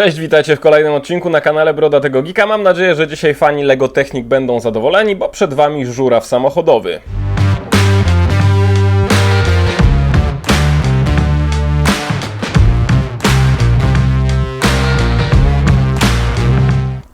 Cześć, witajcie w kolejnym odcinku na kanale Broda tego Geeka. Mam nadzieję, że dzisiaj fani LEGO Technik będą zadowoleni, bo przed Wami żuraw samochodowy.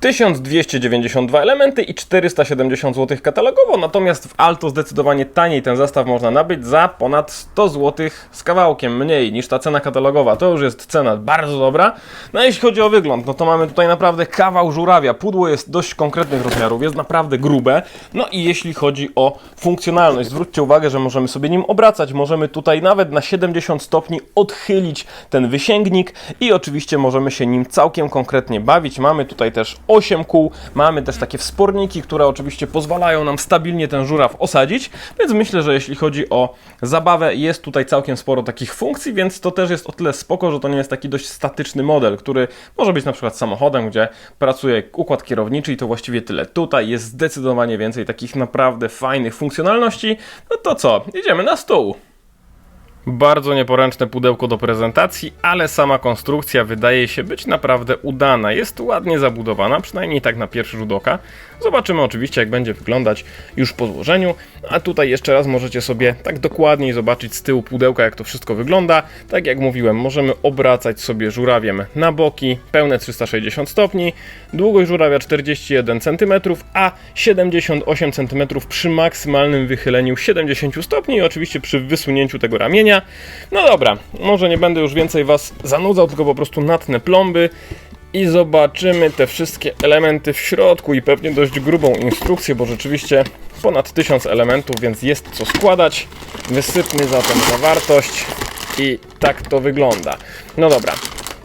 ...1292 elementy i 470 zł katalogowo, natomiast w Alto zdecydowanie taniej ten zestaw można nabyć za ponad 100 zł z kawałkiem mniej niż ta cena katalogowa. To już jest cena bardzo dobra. No a jeśli chodzi o wygląd, no to mamy tutaj naprawdę kawał żurawia. Pudło jest dość konkretnych rozmiarów, jest naprawdę grube. No i jeśli chodzi o funkcjonalność, zwróćcie uwagę, że możemy sobie nim obracać, możemy tutaj nawet na 70 stopni odchylić ten wysięgnik i oczywiście możemy się nim całkiem konkretnie bawić. Mamy tutaj też 8 kół, mamy też takie wsporniki, które oczywiście pozwalają nam stabilnie ten żuraw osadzić, więc myślę, że jeśli chodzi o zabawę, jest tutaj całkiem sporo takich funkcji, więc to też jest o tyle spoko, że to nie jest taki dość statyczny model, który może być na przykład samochodem, gdzie pracuje układ kierowniczy i to właściwie tyle. Tutaj jest zdecydowanie więcej takich naprawdę fajnych funkcjonalności. No to co, jedziemy na stół. Bardzo nieporęczne pudełko do prezentacji, ale sama konstrukcja wydaje się być naprawdę udana. Jest ładnie zabudowana, przynajmniej tak na pierwszy rzut oka. Zobaczymy oczywiście, jak będzie wyglądać już po złożeniu. A tutaj jeszcze raz możecie sobie tak dokładniej zobaczyć z tyłu pudełka, jak to wszystko wygląda. Tak jak mówiłem, możemy obracać sobie żurawiem na boki, pełne 360 stopni, długość żurawia 41 cm, a 78 cm przy maksymalnym wychyleniu 70 stopni i oczywiście przy wysunięciu tego ramienia. No dobra, może nie będę już więcej Was zanudzał, tylko po prostu natnę plomby i zobaczymy te wszystkie elementy w środku i pewnie dość grubą instrukcję, bo rzeczywiście ponad 1000 elementów, więc jest co składać. Wysypmy zatem zawartość i tak to wygląda. No dobra,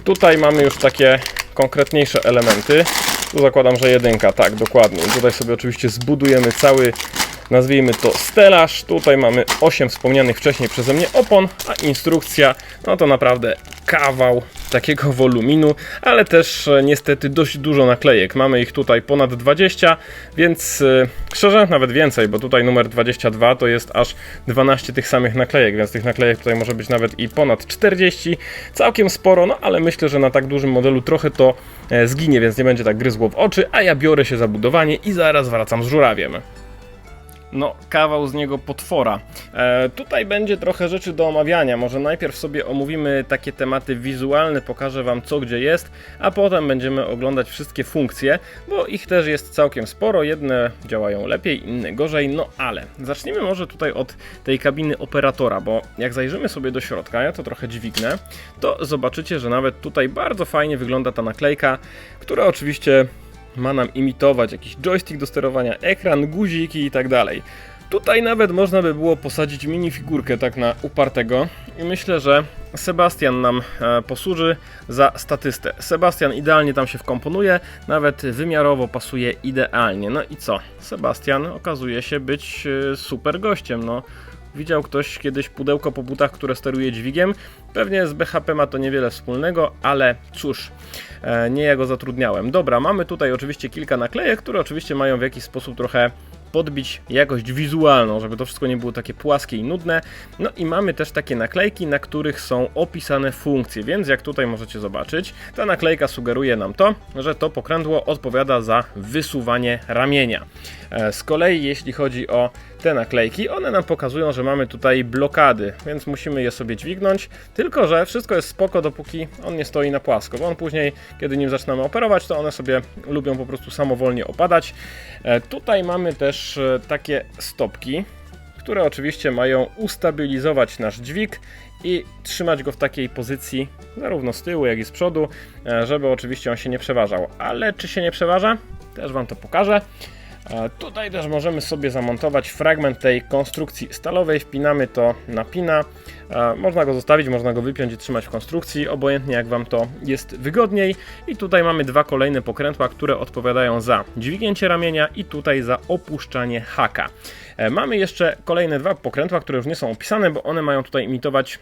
tutaj mamy już takie konkretniejsze elementy. Tu zakładam, że jedynka, tak, dokładnie. Tutaj sobie oczywiście zbudujemy cały nazwijmy to stelaż. Tutaj mamy 8 wspomnianych wcześniej przeze mnie opon, a instrukcja, no to naprawdę kawał takiego woluminu, ale też e, niestety dość dużo naklejek. Mamy ich tutaj ponad 20, więc e, szczerze nawet więcej, bo tutaj numer 22 to jest aż 12 tych samych naklejek, więc tych naklejek tutaj może być nawet i ponad 40. Całkiem sporo, no ale myślę, że na tak dużym modelu trochę to e, zginie, więc nie będzie tak gryzło w oczy, a ja biorę się za budowanie i zaraz wracam z żurawiem no, kawał z niego potwora. E, tutaj będzie trochę rzeczy do omawiania. Może najpierw sobie omówimy takie tematy wizualne, pokażę Wam co gdzie jest, a potem będziemy oglądać wszystkie funkcje, bo ich też jest całkiem sporo. Jedne działają lepiej, inne gorzej, no ale zacznijmy może tutaj od tej kabiny operatora, bo jak zajrzymy sobie do środka, ja to trochę dźwignę, to zobaczycie, że nawet tutaj bardzo fajnie wygląda ta naklejka, która oczywiście ma nam imitować jakiś joystick do sterowania, ekran, guziki i tak dalej. Tutaj nawet można by było posadzić minifigurkę tak na upartego i myślę, że Sebastian nam e, posłuży za statystę. Sebastian idealnie tam się wkomponuje, nawet wymiarowo pasuje idealnie. No i co? Sebastian okazuje się być e, super gościem, no. Widział ktoś kiedyś pudełko po butach, które steruje dźwigiem? Pewnie z BHP ma to niewiele wspólnego, ale cóż, e, nie ja go zatrudniałem. Dobra, mamy tutaj oczywiście kilka naklejek, które oczywiście mają w jakiś sposób trochę podbić jakość wizualną, żeby to wszystko nie było takie płaskie i nudne. No i mamy też takie naklejki, na których są opisane funkcje, więc jak tutaj możecie zobaczyć, ta naklejka sugeruje nam to, że to pokrętło odpowiada za wysuwanie ramienia. E, Z kolei jeśli chodzi o te naklejki, one nam pokazują, że mamy tutaj blokady, więc musimy je sobie dźwignąć, tylko że wszystko jest spoko, dopóki on nie stoi na płasko, bo on później, kiedy nim zaczynamy operować, to one sobie lubią po prostu samowolnie opadać. E, Tutaj mamy też e, takie stopki, które oczywiście mają ustabilizować nasz dźwig i trzymać go w takiej pozycji zarówno z tyłu, jak i z przodu, e, żeby oczywiście on się nie przeważał. Ale czy się nie przeważa? Też Wam to pokażę. Tutaj też możemy sobie zamontować fragment tej konstrukcji stalowej, wpinamy to na pina. Można go zostawić, można go wypiąć i trzymać w konstrukcji, obojętnie jak Wam to jest wygodniej. I tutaj mamy dwa kolejne pokrętła, które odpowiadają za dźwignięcie ramienia i tutaj za opuszczanie haka. E, Mamy jeszcze kolejne dwa pokrętła, które już nie są opisane, bo one mają tutaj imitować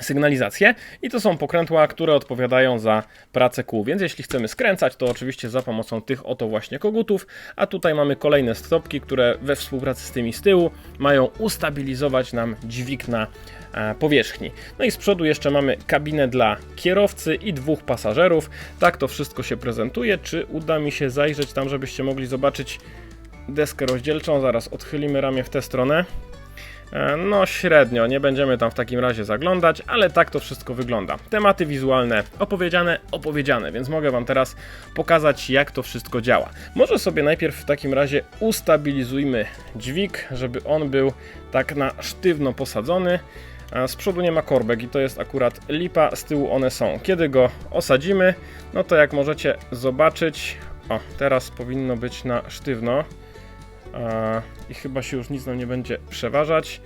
sygnalizację i to są pokrętła, które odpowiadają za pracę kół, więc jeśli chcemy skręcać, to oczywiście za pomocą tych oto właśnie kogutów, a tutaj mamy kolejne stopki, które we współpracy z tymi z tyłu mają ustabilizować nam dźwig na e, powierzchni. No i z przodu jeszcze mamy kabinę dla kierowcy i dwóch pasażerów. Tak to wszystko się prezentuje. Czy uda mi się zajrzeć tam, żebyście mogli zobaczyć deskę rozdzielczą? Zaraz odchylimy ramię w tę stronę. E, No średnio, nie będziemy tam w takim razie zaglądać, ale tak to wszystko wygląda. Tematy wizualne opowiedziane, opowiedziane, więc mogę Wam teraz pokazać jak to wszystko działa. Może sobie najpierw w takim razie ustabilizujmy dźwig, żeby on był tak na sztywno posadzony. A Z przodu nie ma korbek i to jest akurat lipa, z tyłu one są. Kiedy go osadzimy, no to jak możecie zobaczyć, o teraz powinno być na sztywno. A, i chyba się już nic nam nie będzie przeważać.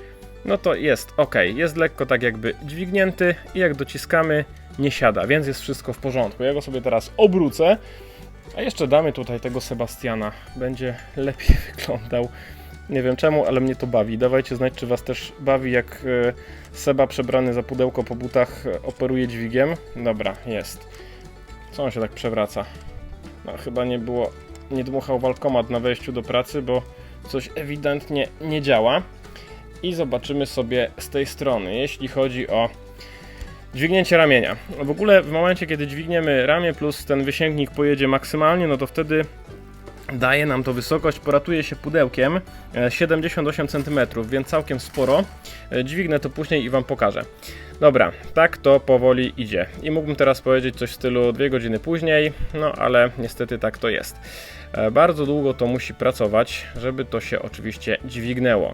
No to jest ok, jest lekko tak jakby dźwignięty i jak dociskamy nie siada, więc jest wszystko w porządku. Ja go sobie teraz obrócę, a jeszcze damy tutaj tego Sebastiana, będzie lepiej wyglądał. Nie wiem czemu, ale mnie to bawi. Dawajcie znać, czy Was też bawi, jak e, Seba przebrany za pudełko po butach e, operuje dźwigiem. Dobra, jest. Co on się tak przewraca? No chyba nie było, nie dmuchał walkomat na wejściu do pracy, bo coś ewidentnie nie działa. I zobaczymy sobie z tej strony, jeśli chodzi o dźwignięcie ramienia. W ogóle w momencie, kiedy dźwigniemy ramię plus ten wysięgnik pojedzie maksymalnie, no to wtedy daje nam to wysokość, poratuje się pudełkiem e, 78 cm, więc całkiem sporo. E, Dźwignę to później i Wam pokażę. Dobra, tak to powoli idzie. I mógłbym teraz powiedzieć coś w stylu 2 godziny później, no ale niestety tak to jest. E, Bardzo długo to musi pracować, żeby to się oczywiście dźwignęło.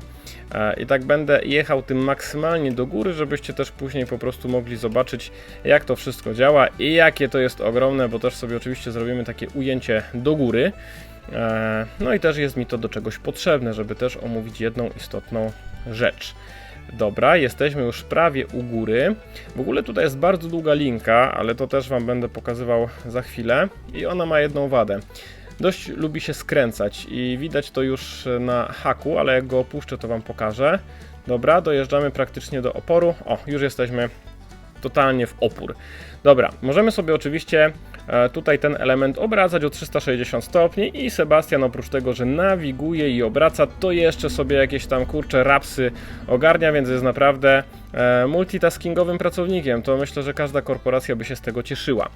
E, I tak będę jechał tym maksymalnie do góry, żebyście też później po prostu mogli zobaczyć, jak to wszystko działa i jakie to jest ogromne, bo też sobie oczywiście zrobimy takie ujęcie do góry. E, No i też jest mi to do czegoś potrzebne, żeby też omówić jedną istotną rzecz. Dobra, jesteśmy już prawie u góry. W ogóle tutaj jest bardzo długa linka, ale to też Wam będę pokazywał za chwilę. I ona ma jedną wadę. Dość lubi się skręcać i widać to już na haku, ale jak go opuszczę, to Wam pokażę. Dobra, dojeżdżamy praktycznie do oporu. O, już jesteśmy totalnie w opór. Dobra, możemy sobie oczywiście e, tutaj ten element obracać o 360 stopni i Sebastian oprócz tego, że nawiguje i obraca, to jeszcze sobie jakieś tam kurcze rapsy ogarnia, więc jest naprawdę e, multitaskingowym pracownikiem. To myślę, że każda korporacja by się z tego cieszyła.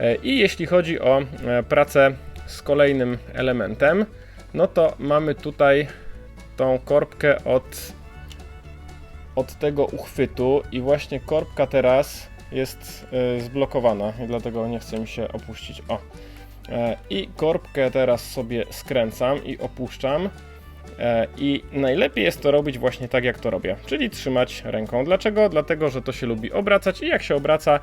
E, I jeśli chodzi o pracę z kolejnym elementem, no to mamy tutaj tą korbkę od od tego uchwytu i właśnie korbka teraz jest y, zblokowana i dlatego nie chce mi się opuścić. O. E, I korbkę teraz sobie skręcam i opuszczam. E, I najlepiej jest to robić właśnie tak, jak to robię, czyli trzymać ręką. Dlaczego? Dlatego, że to się lubi obracać i jak się obraca,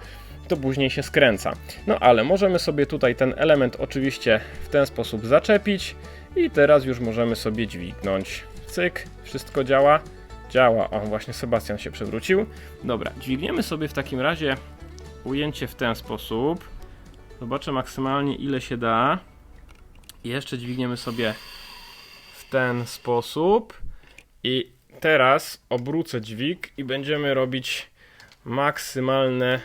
to później się skręca. No ale możemy sobie tutaj ten element oczywiście w ten sposób zaczepić i teraz już możemy sobie dźwignąć. Cyk, wszystko działa. Działa. O, właśnie Sebastian się przewrócił. Dobra, dźwigniemy sobie w takim razie ujęcie w ten sposób. Zobaczę maksymalnie ile się da. Jeszcze dźwigniemy sobie w ten sposób. I teraz obrócę dźwig i będziemy robić maksymalne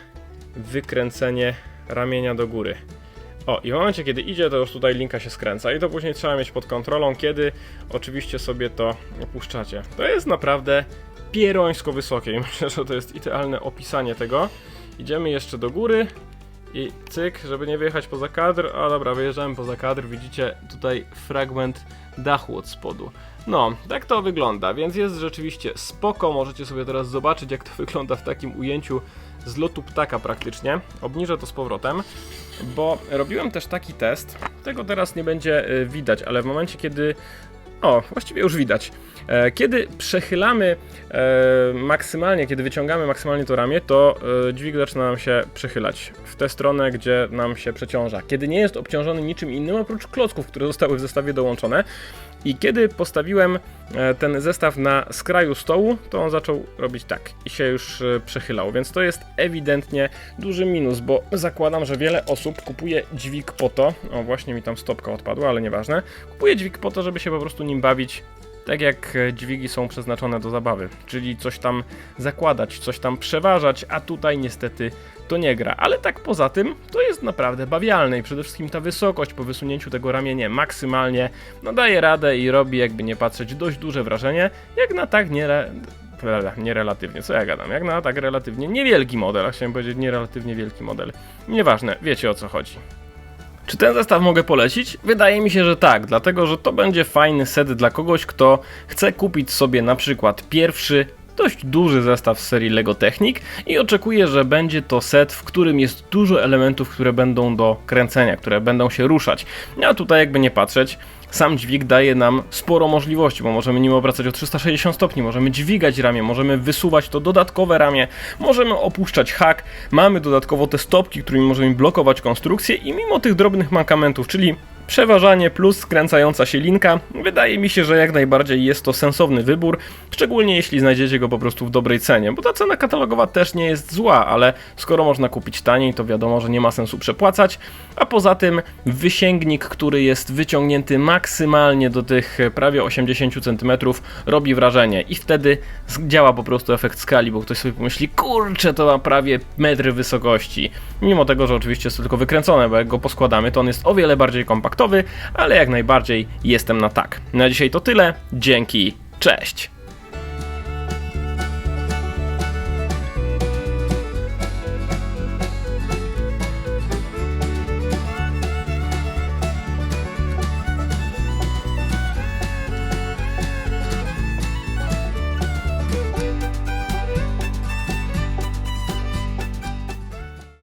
wykręcenie ramienia do góry. O, i w momencie, kiedy idzie, to już tutaj linka się skręca i to później trzeba mieć pod kontrolą, kiedy oczywiście sobie to opuszczacie. To jest naprawdę pierońsko wysokie i myślę, że to jest idealne opisanie tego. Idziemy jeszcze do góry i cyk, żeby nie wyjechać poza kadr. A dobra, wyjeżdżamy poza kadr, widzicie tutaj fragment dachu od spodu. No, tak to wygląda, więc jest rzeczywiście spoko. Możecie sobie teraz zobaczyć, jak to wygląda w takim ujęciu z lotu ptaka praktycznie. Obniżę to z powrotem, bo robiłem też taki test. Tego teraz nie będzie y, widać, ale w momencie, kiedy. O, właściwie już widać. E, Kiedy przechylamy e, maksymalnie, kiedy wyciągamy maksymalnie to ramię, to e, dźwig zaczyna nam się przechylać w tę stronę, gdzie nam się przeciąża. Kiedy nie jest obciążony niczym innym oprócz klocków, które zostały w zestawie dołączone. I kiedy postawiłem e, ten zestaw na skraju stołu, to on zaczął robić tak i się już e, przechylał, więc to jest ewidentnie duży minus, bo zakładam, że wiele osób kupuje dźwig po to, o właśnie mi tam stopka odpadła, ale nieważne, kupuje dźwig po to, żeby się po prostu nim bawić tak jak e, dźwigi są przeznaczone do zabawy, czyli coś tam zakładać, coś tam przeważać, a tutaj niestety to nie gra. Ale tak poza tym, to jest naprawdę bawialne i przede wszystkim ta wysokość po wysunięciu tego ramienia maksymalnie no daje radę i robi jakby nie patrzeć dość duże wrażenie, jak na tak nie, nie relatywnie, co ja gadam, jak na tak relatywnie niewielki model, a chciałem powiedzieć nierelatywnie wielki model. Nieważne, wiecie o co chodzi. Czy ten zestaw mogę polecić? Wydaje mi się, że tak, dlatego że to będzie fajny set dla kogoś, kto chce kupić sobie na przykład pierwszy dość duży zestaw z serii LEGO Technic i oczekuję, że będzie to set, w którym jest dużo elementów, które będą do kręcenia, które będą się ruszać. A tutaj jakby nie patrzeć, sam dźwig daje nam sporo możliwości, bo możemy nim obracać o 360 stopni, możemy dźwigać ramię, możemy wysuwać to dodatkowe ramię, możemy opuszczać hak, mamy dodatkowo te stopki, którymi możemy blokować konstrukcję i mimo tych drobnych mankamentów, czyli Przeważanie plus skręcająca się linka. Wydaje mi się, że jak najbardziej jest to sensowny wybór, szczególnie jeśli znajdziecie go po prostu w dobrej cenie, bo ta cena katalogowa też nie jest zła, ale skoro można kupić taniej, to wiadomo, że nie ma sensu przepłacać, a poza tym wysięgnik, który jest wyciągnięty maksymalnie do tych prawie 80 cm robi wrażenie i wtedy działa po prostu efekt skali, bo ktoś sobie pomyśli, kurczę, to ma prawie metry wysokości. Mimo tego, że oczywiście jest to tylko wykręcone, bo jak go poskładamy, to on jest o wiele bardziej kompaktowy, ale jak najbardziej jestem na tak. Na dzisiaj to tyle. Dzięki. Cześć.